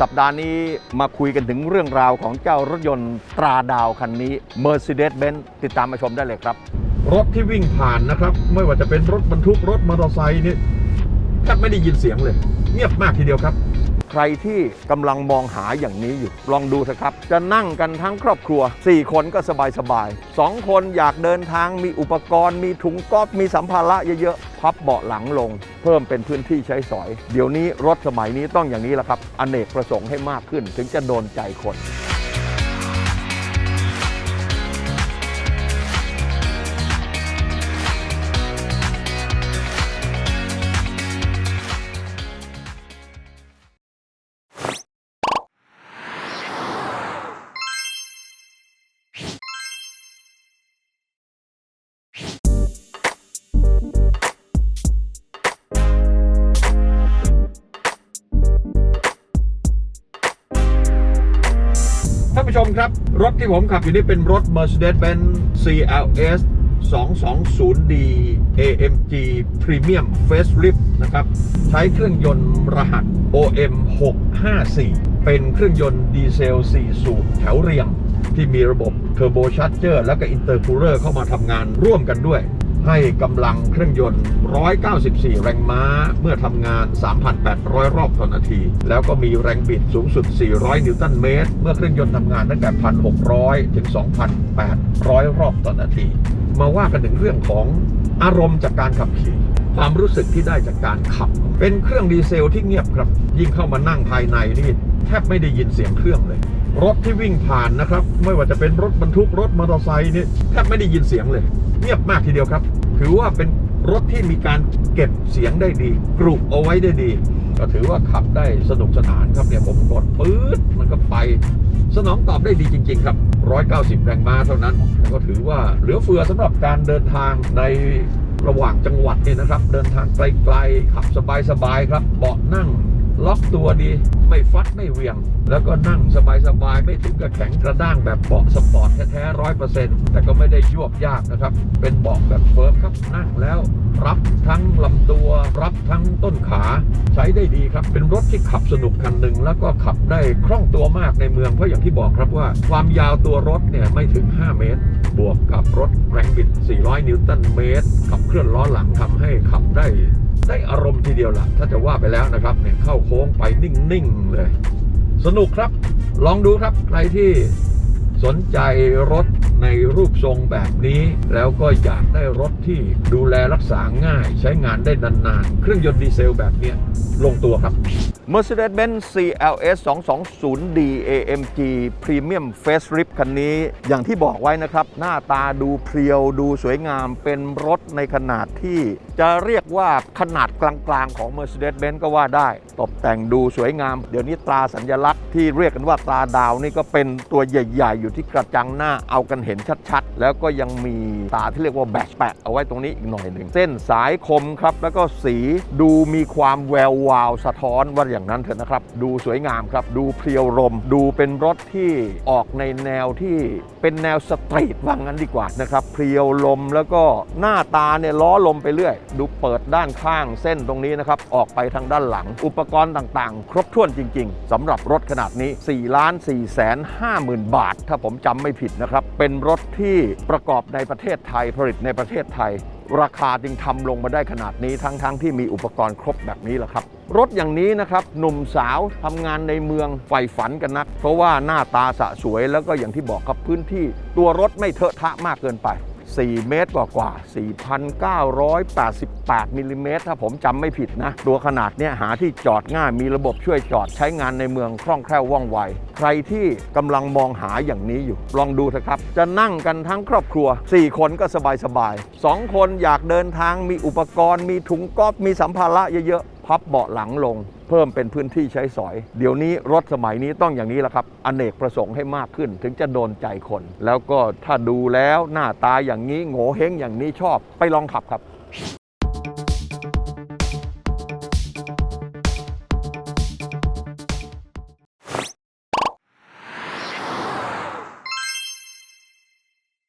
สัปดาห์นี้มาคุยกันถึงเรื่องราวของเจ้ารถยนต์ตราดาวคันนี้ Mercedes-Benz ติดตามมาชมได้เลยครับ รถที่วิ่งผ่านนะครับ ไม่ว่าจะเป็นรถบรรทุกรถมอเตอร์ไซค์นี่แทบไม่ได้ยินเสียงเลย เงียบมากทีเดียวครับ ใครที่กำลังมองหาอย่างนี้อยู่ ลองดูเถอะครับ จะนั่งกันทั้งครอบครัว 4 คนก็สบายๆ2คนอยากเดินทางมีอุปกรณ์ มีถุงก๊อฟมีสัมภาระเยอะๆ พับเบาะหลังลง เพิ่มเป็นพื้นที่ใช้สอย เดี๋ยวนี้รถสมัยนี้ต้องอย่างนี้แหละครับ อเนกประสงค์ให้มากขึ้น ถึงจะโดนใจคน ชมครับ รถที่ผมขับอยู่นี่เป็นรถ Mercedes-Benz CLS 220D AMG Premium Facelift นะครับ ใช้เครื่องยนต์รหัส OM 654 เป็นเครื่องยนต์ดีเซล 4 สูบแถวเรียง ที่มีระบบ Turbo Charger และก็ Intercooler เข้ามาทำงานร่วมกันด้วย ให้กำลังเครื่องยนต์ 194 แรงม้า เมื่อทำงาน 3,800 รอบต่อนาที แล้วก็มีแรงบิดสูงสุด 400 นิวตันเมตร เมื่อเครื่องยนต์ทำงานตั้งแต่ 1,600 ถึง 2,800 รอบต่อนาที มาว่ากันถึงเรื่องของอารมณ์จากการขับขี่ ความรู้สึกที่ได้จากการขับ เป็นเครื่องดีเซลที่เงียบครับ ยิ่งเข้ามานั่งภายในนี่แทบไม่ได้ยินเสียงเครื่องเลย รถที่วิ่งผ่านนะครับ ไม่ว่าจะเป็นรถบรรทุกรถมอเตอร์ไซค์นี่แทบไม่ได้ยินเสียงเลย เงียบมากทีเดียวครับ ถือว่าเป็นรถที่มีการเก็บเสียงได้ดีกรุบเอาไว้ได้ดี ก็ถือว่าขับได้สนุกสนานครับเนี่ยผมกดปื๊ดมันก็ไป สนองตอบได้ดีจริง ๆ ครับ 190 แรงม้าเท่านั้น ก็ถือว่าเหลือเฟือสำหรับการเดินทางในระหว่างจังหวัดเนี่ยนะครับ เดินทางไกลๆขับสบายๆครับเบาะนั่ง ล็อกตัวดี ไม่ฟัดไม่เวียง แล้วก็นั่งสบายๆ ไม่ถึงกับแข็งกระด้างแบบเบาะสปอร์ตแท้ๆร้อยเปอร์เซ็นต์แต่ก็ไม่ได้ยวบยากนะครับ เป็นเบาะแบบเฟิร์มครับนั่งแล้ว รับทั้งลำตัว รับทั้งต้นขาใช้ได้ดีครับ เป็นรถที่ขับสนุกคันหนึ่งแล้วก็ขับได้คล่องตัวมากในเมืองเพราะอย่างที่บอกครับว่า ความยาวตัวรถเนี่ยไม่ถึง 5 เมตร บวกกับรถแรงบิด 400 นิวตันเมตรขับเคลื่อนล้อหลังทำให้ขับได้ ได้อารมณ์ทีเดียวล่ะ ถ้าจะว่าไปแล้วนะครับเนี่ยเข้าโค้งไปนิ่ง ๆ เลย สนุกครับ ลองดูครับใครที่ สนใจรถในรูปทรงแบบนี้ แล้วก็อยากได้รถที่ดูแลรักษาง่าย ใช้งานได้นานๆ เครื่องยนต์ดีเซลแบบเนี้ยลงตัวครับ Mercedes-Benz CLS 220D AMG Premium Facelift คันนี้ อย่างที่บอกไว้นะครับ หน้าตาดูเพรียวดูสวยงามเป็นรถในขนาดที่ จะเรียกว่าขนาดกลางๆของ Mercedes-Benz ก็ว่าได้ ตกแต่งดูสวยงาม เดี๋ยวนี้ตราสัญลักษณ์ที่เรียกกันว่าตราดาวนี่ก็เป็นตัวใหญ่ๆอยู่ที่กระจังหน้าเอากันเห็นชัดๆ แล้วก็ยังมีตาที่เรียกว่าแบชแปะเอาไว้ตรงนี้อีกหน่อยหนึ่ง เส้นสายคมครับ แล้วก็สีดูมีความแวววาวสะท้อนว่าอย่างนั้นเถอะนะครับ ดูสวยงามครับ ดูเพรียวลม ดูเป็นรถที่ออกในแนวที่เป็นแนวสตรีทว่างั้นดีกว่านะครับเพรียวลมแล้วก็หน้าตาเนี่ยล้อลมไปเรื่อย ดูเปิดด้านข้างเส้นตรงนี้นะครับออกไปทางด้านหลัง อุปกรณ์ต่างๆ ครบถ้วนจริง ๆสำหรับรถขนาดนี้4ล้าน4แสน5หมื่นบาทถ้าผมจำไม่ผิดนะครับ เป็นรถที่ประกอบในประเทศไทยผลิตในประเทศไทย ราคาจึงทำลงมาได้ขนาดนี้ทั้งๆทที่มีอุปกรณ์ครบแบบนี้แหละครับ รถอย่างนี้นะครับหนุ่มสาวทำงานในเมืองใฝ่ฝันกันนัก เพราะว่าหน้าตาสะสวยแล้วก็อย่างที่บอกครับพื้นที่ ตัวรถไม่เทอะทะมากเกินไป 4 เมตรกว่ากว่า4,988มิลลิเมตรถ้าผมจำไม่ผิดนะ ตัวขนาดเนี้ยหาที่จอดง่ายมีระบบช่วยจอดใช้งานในเมืองคล่องแคล่วว่องไว ใครที่กำลังมองหาอย่างนี้อยู่ ลองดูเถอะครับ จะนั่งกันทั้งครอบครัว 4 คนก็สบายๆสองคนอยากเดินทางมีอุปกรณ์ มีถุงก๊อฟมีสัมภาระเยอะๆ พับเบาะหลังลง เพิ่มเป็นพื้นที่ใช้สอย เดี๋ยวนี้รถสมัยนี้ต้องอย่างนี้แหละครับอเนกประสงค์ให้มากขึ้น ถึงจะโดนใจคน แล้วก็ถ้าดูแล้วหน้าตาอย่างนี้โง่เฮงอย่างนี้ชอบไปลองขับครับ